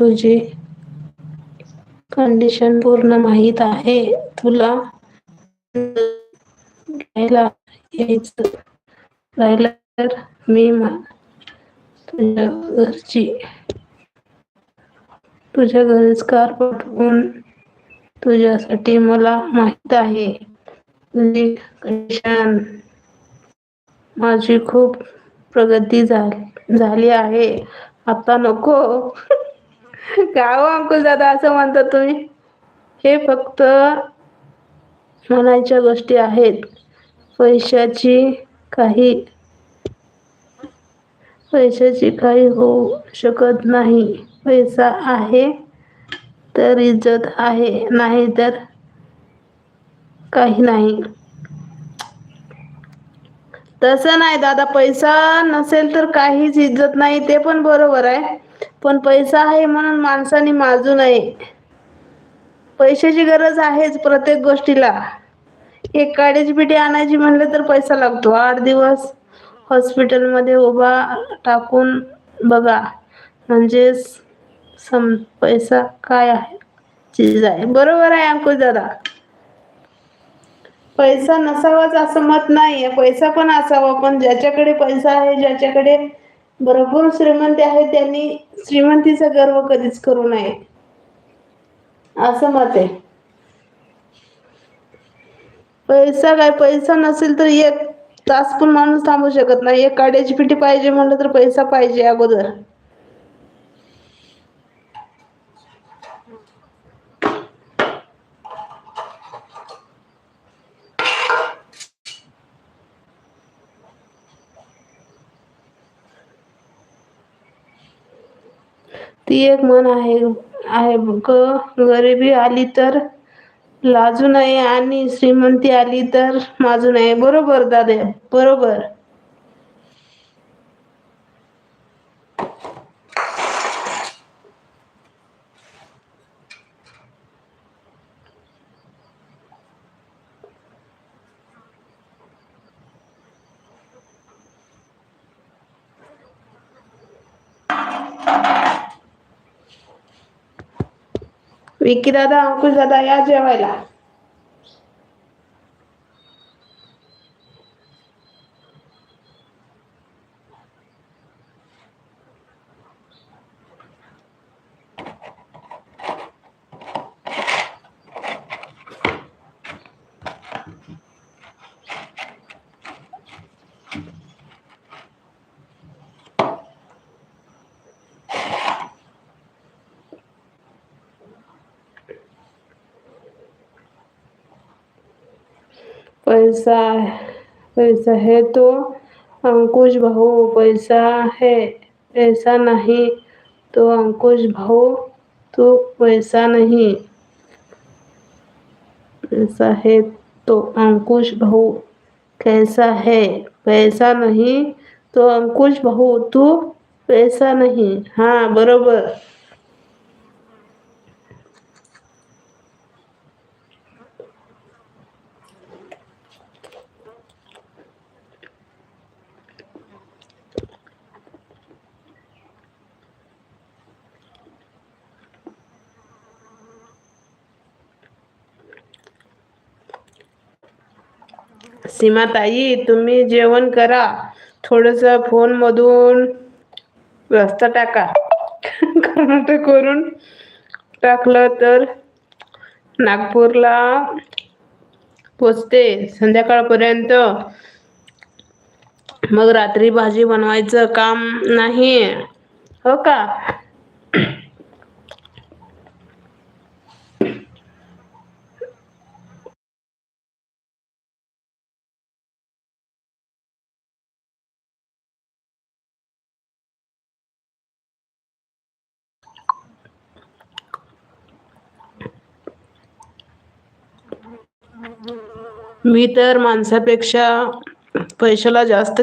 तुझी कंडिशन पूर्ण माहीत आहे. तुला घ्यायला यायचं राहिलं तर मी तुझ्या घरची तुझ्या घरीच कार पाठवून तुझ्यासाठी मला माहीत आहे. तुझी कंडिशन माझी खूप प्रगती झाली आहे. आता नको. का हो अंकुश दादा असं म्हणता तुम्ही? हे फक्त म्हणायच्या गोष्टी आहेत. पैशाची काही पैशाची काही होऊ शकत नाही. पैसा आहे तर इज्जत आहे नाही तर काही नाही. तसं नाही दादा पैसा नसेल तर काहीच इज्जत नाही ते पण बरोबर आहे. पण पैसा आहे म्हणून माणसाने माजू नये. पैशाची गरज आहेच प्रत्येक गोष्टीला. एक काळेची पिठी आणायची म्हणलं तर पैसा लागतो. आठ दिवस हॉस्पिटलमध्ये उभा टाकून बघा. म्हणजेच सम पैसा काय आहे? चीज आहे. बरोबर आहे अंकुश दादा. पैसा नसावाच असं मत नाही पैसा पण असावा पण ज्याच्याकडे पैसा आहे ज्याच्याकडे भरपूर श्रीमंती आहे त्यांनी श्रीमंतीचा गर्व कधीच करू नये. असं मत आहे. पैसा काय पैसा नसेल तर एक तास पण माणूस थांबू शकत नाही. एक काड्याची पिठी पाहिजे म्हणलं तर पैसा पाहिजे अगोदर. ती एक म्हण आहे आहे ग गरिबी आली तर लाजू नये आणि श्रीमंती आली तर माजू नये. बरोबर दादा बरोबर. विकी दादा अंकुश दादा या जेवायला. पैसा पैसा है तो अंकुश भाऊ पैसा है पैसा नहीं तो अंकुश भाऊ तो पैसा नहीं। पैसा है तो अंकुश भाऊ कैसा है पैसा नहीं तो अंकुश भाऊ तू पैसा नहीं। हाँ बरोबर। सीमाताई तुम्ही जेवण करा. थोडस फोन मधून रस्ता टाका. कर्नाटक करून टाकलं तर नागपूरला पोचते संध्याकाळपर्यंत. मग रात्री भाजी बनवायचं काम नाही. हो का? मी तर माणसापेक्षा पैशाला जास्त